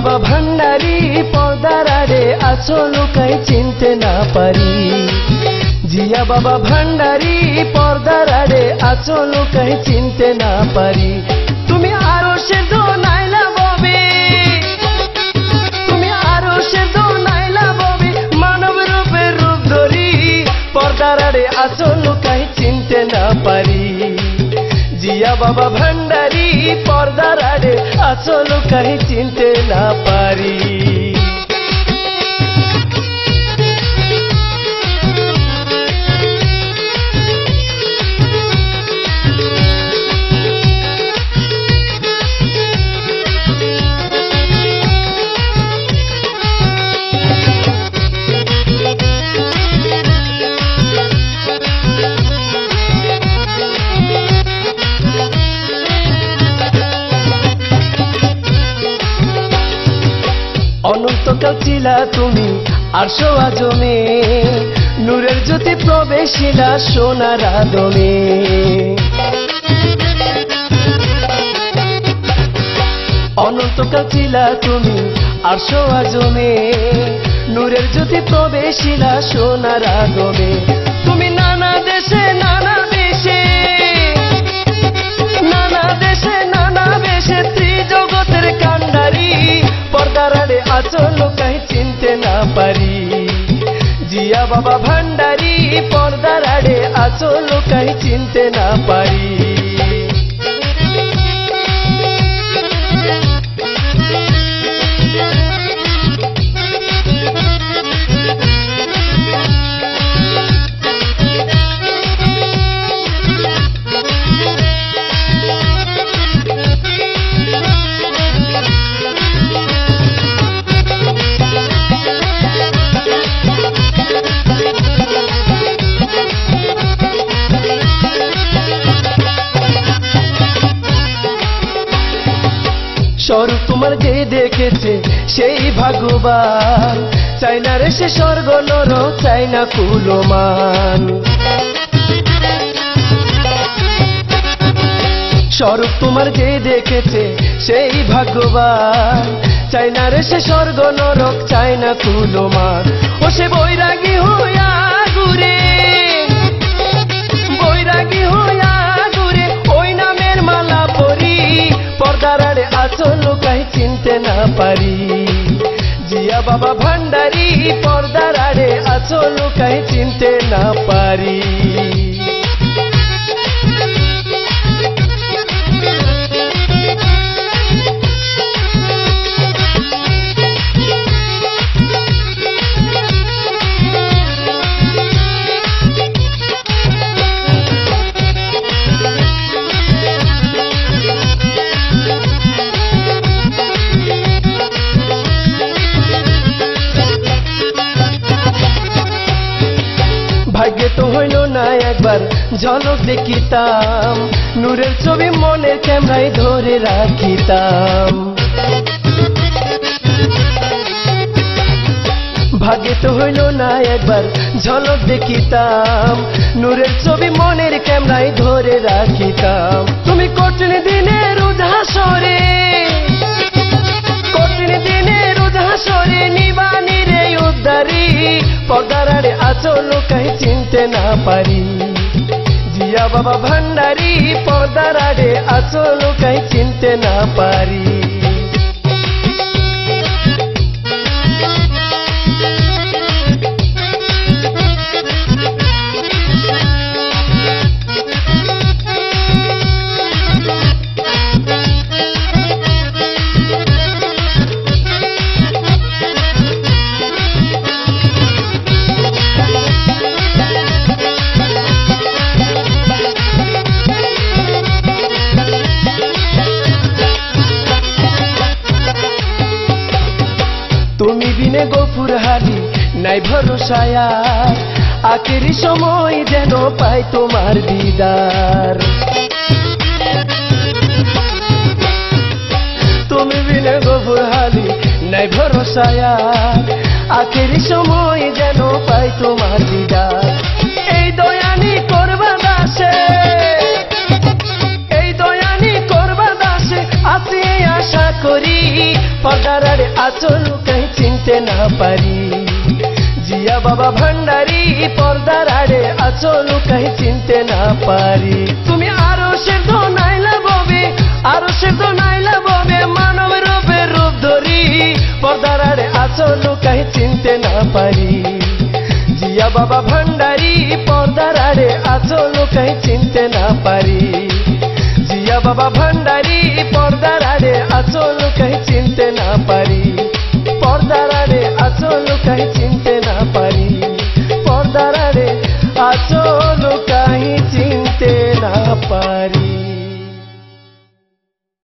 বাবা ভান্ডারি পর্দার আছো লুকাই চিনতে না পারি। জিয়া বাবা ভান্ডারি পর্দার আড়ে আছো লুকাই চিনতে না পারি। তুমি আরও সে নাইলা ববে। তুমি আরও নাইলা ববে। মানব রূপের রূপ ধরি, পর্দার আড়ে আছো লুকাই চিনতে না পারি। জিয়া বাবা ভান্ডারি পর্দার আড়ে আছো লুকাই চিনতে না অনন্তকাল ছিলা তুমি আর আজমে। নূরের জ্যোতি প্রবেশিলা সোনার আদমে। অনন্তকাল ছিলা তুমি আর আজমে। নূরের জ্যোতি প্রবেশিলা সোনার আদমে। তুমি নানা দেশে নানা পর্দার কাই চিনতে না পারি। জিয়া বাবা ভান্ডারি, পর্দার আড়ে আচল লোকাই চিনতে না পারি। স্বরূপ তোমার যে দেখেছে, সেই ভাগবান। চাই না রে সে স্বর্গ নর, চাই না কুলমান। স্বরূপ তোমার যে দেখেছে, সেই ভাগ্যবান চাই না রে সে স্বর্গ নরক, চাই না কুলমান। ও সে বৈরাগী হইয়া পর্দার আড়ে আছো লোকাই চিনতে না পারি জিয়া বাবা ভান্ডারি পর্দার আড়ে আছো লোকাই চিনতে না একবার ঝলক দেখিতাম। নূরের ছবি মনের ক্যামেরায় ধরে রাখিতাম। ভাগ্যে তো হইল না একবার ঝলক দেখিতাম। নূরের ছবি মনের ক্যামেরায় ধরে রাখিতাম। তুমি কঠিন দিনের উদাসরে, কঠিন দিনের উদাসরে নিবানি রে উদ্ধারি। পর্দার আড়ে আছো চিনতে না পারি। জিয়া বাবা ভান্ডারি পর্দার আড়ে আচল কাই চিনতে না পারি। তুমি গফুর হালি নাই ভরসায়া। আখেরি সময় যেন পাই তোমার দিদার। তুমি বিনে গফুর হালি নাই ভরসায়া। আখেরি সময় যেন পাই তোমার দিদার। এই দয়ানি আশা করি পর্দার আড়ে আছো লুকাই চিনতে না পারি। জিয়া বাবা ভান্ডারি পর্দার আড়ে আছো লুকাই চিনতে না পারি। তুমি আরও সেদ্ধ নাইলা ববে আরও সেদ্ধ নাইলা ববে মানব রূপে রূপ ধরি। পর্দার আড়ে আছো লুকাই চিনতে না পারি। জিয়া বাবা ভান্ডারি পর্দার আড়ে আছো লুকাই চিনতে না পারি। या बाबा भण्डारी पर्दा रे अचो काही चिंते ना पारी. पर्दा रे अचो काही चिंते ना पारी. पर्दा रे अचो काही चिंते ना पारी.